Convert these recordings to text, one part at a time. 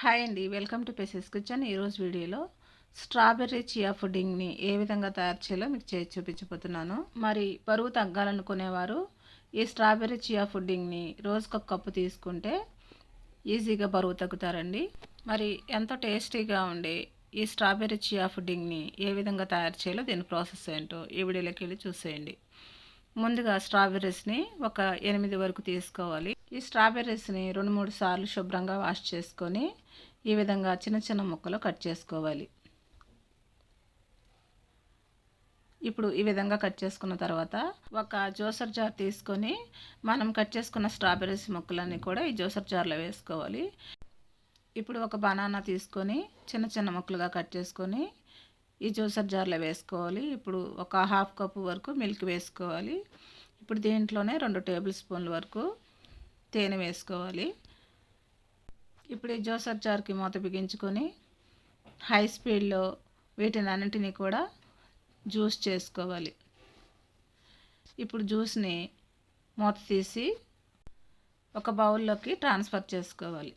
Hi అండి. Welcome to పెసెస్ kitchen. ఈరోజు వీడియోలో స్ట్రాబెర్రీ చియా ఫుడ్డింగ్ని ఏ విధంగా తయారు చేయాలో మీకు చేసి చూపించబోతున్నాను. మరి బరువు తగ్గాలనుకునేవారు ఈ స్ట్రాబెర్రీ చియా ఫుడ్డింగ్ని రోజుకొక కప్పు తీసుకుంటే ఈజీగా బరువు తగ్గుతారండి. మరి ఎంతో టేస్టీగా ఉండే ఈ స్ట్రాబెర్రీ చియా ఫుడ్డింగ్ని ఏ విధంగా తయారు చేయాలో దీని ప్రాసెస్ ఏంటో ఈ వీడియోలోకి వెళ్ళి చూసేయండి. ముందుగా స్ట్రాబెర్రీస్ని ఒక ఎనిమిది వరకు తీసుకోవాలి. ఈ స్ట్రాబెర్రీస్ని రెండు మూడు సార్లు శుభ్రంగా వాష్ చేసుకొని ఈ విధంగా చిన్న చిన్న ముక్కలు కట్ చేసుకోవాలి. ఇప్పుడు ఈ విధంగా కట్ చేసుకున్న తర్వాత ఒక జ్యూసర్ జార్ తీసుకొని మనం కట్ చేసుకున్న స్ట్రాబెర్రీస్ ముక్కలన్నీ కూడా ఈ జ్యూసర్ జార్లో వేసుకోవాలి. ఇప్పుడు ఒక బనానా తీసుకొని చిన్న చిన్న ముక్కలుగా కట్ చేసుకొని ఈ జ్యూసర్ జార్లో వేసుకోవాలి. ఇప్పుడు ఒక హాఫ్ కప్పు వరకు మిల్క్ వేసుకోవాలి. ఇప్పుడు దీంట్లోనే రెండు టేబుల్ స్పూన్ల వరకు తేనె వేసుకోవాలి. ఇప్పుడు ఈ జ్యూసర్ జార్కి మూత బిగించుకొని హై స్పీడ్లో వీటిని అన్నింటినీ కూడా జ్యూస్ చేసుకోవాలి. ఇప్పుడు జ్యూస్ని మూత తీసి ఒక బౌల్లోకి ట్రాన్స్ఫర్ చేసుకోవాలి.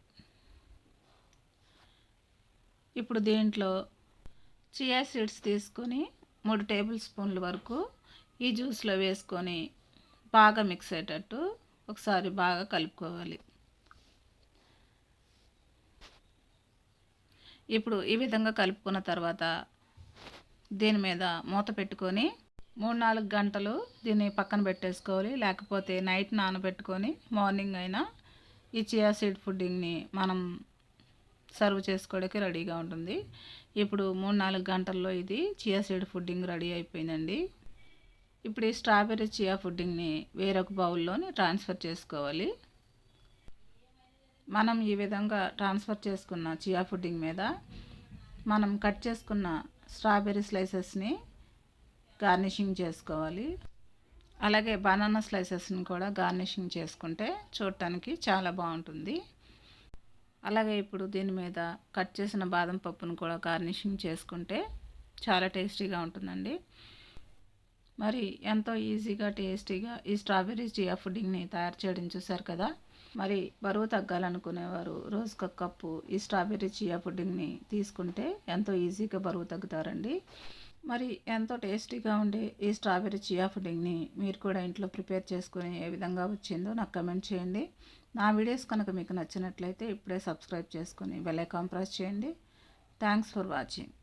ఇప్పుడు దీంట్లో చియా సీడ్స్ తీసుకొని మూడు టేబుల్ స్పూన్ల వరకు ఈ జ్యూస్లో వేసుకొని బాగా మిక్స్ అయ్యేటట్టు ఒకసారి బాగా కలుపుకోవాలి. ఇప్పుడు ఈ విధంగా కలుపుకున్న తర్వాత దీని మీద మూత పెట్టుకొని మూడు నాలుగు గంటలు దీన్ని పక్కన పెట్టేసుకోవాలి. లేకపోతే నైట్ నానబెట్టుకొని మార్నింగ్ అయినా ఈ చియా సీడ్ ఫుడ్డింగ్ని మనం సర్వ్ చేసుకోవడానికి రెడీగా ఉంటుంది. ఇప్పుడు మూడు నాలుగు గంటల్లో ఇది చియా సీడ్ ఫుడ్డింగ్ రెడీ అయిపోయిందండి. ఇప్పుడు ఈ స్ట్రాబెర్రీ చియా ఫుడ్డింగ్ని వేరొక బౌల్లోని ట్రాన్స్ఫర్ చేసుకోవాలి. మనం ఈ విధంగా ట్రాన్స్ఫర్ చేసుకున్న చియా ఫుడ్డింగ్ మీద మనం కట్ చేసుకున్న స్ట్రాబెర్రీ స్లైసెస్ని గార్నిషింగ్ చేసుకోవాలి. అలాగే బనానా స్లైసెస్ని కూడా గార్నిషింగ్ చేసుకుంటే చూడటానికి చాలా బాగుంటుంది. అలాగే ఇప్పుడు దీని మీద కట్ చేసిన బాదం పప్పును కూడా గార్నిషింగ్ చేసుకుంటే చాలా టేస్టీగా ఉంటుందండి. మరి ఎంతో ఈజీగా టేస్టీగా ఈ స్ట్రాబెర్రీ చియా ఫుడ్డింగ్ని తయారు చేయడం చూసారు కదా? మరి బరువు తగ్గాలనుకునేవారు రోజుకు కప్పు ఈ స్ట్రాబెర్రీ చియా పుడ్డింగ్ని తీసుకుంటే ఎంతో ఈజీగా బరువు తగ్గుతారండి. మరి ఎంతో టేస్టీగా ఉండే ఈ స్ట్రాబెర్రీ చియా పుడ్డింగ్ని మీరు కూడా ఇంట్లో ప్రిపేర్ చేసుకుని ఏ విధంగా వచ్చిందో నాకు కమెంట్ చేయండి. నా వీడియోస్ కనుక మీకు నచ్చినట్లయితే ఇప్పుడే సబ్స్క్రైబ్ చేసుకుని బెల్ ఐకాన్ ప్రెస్ చేయండి. Thanks for watching.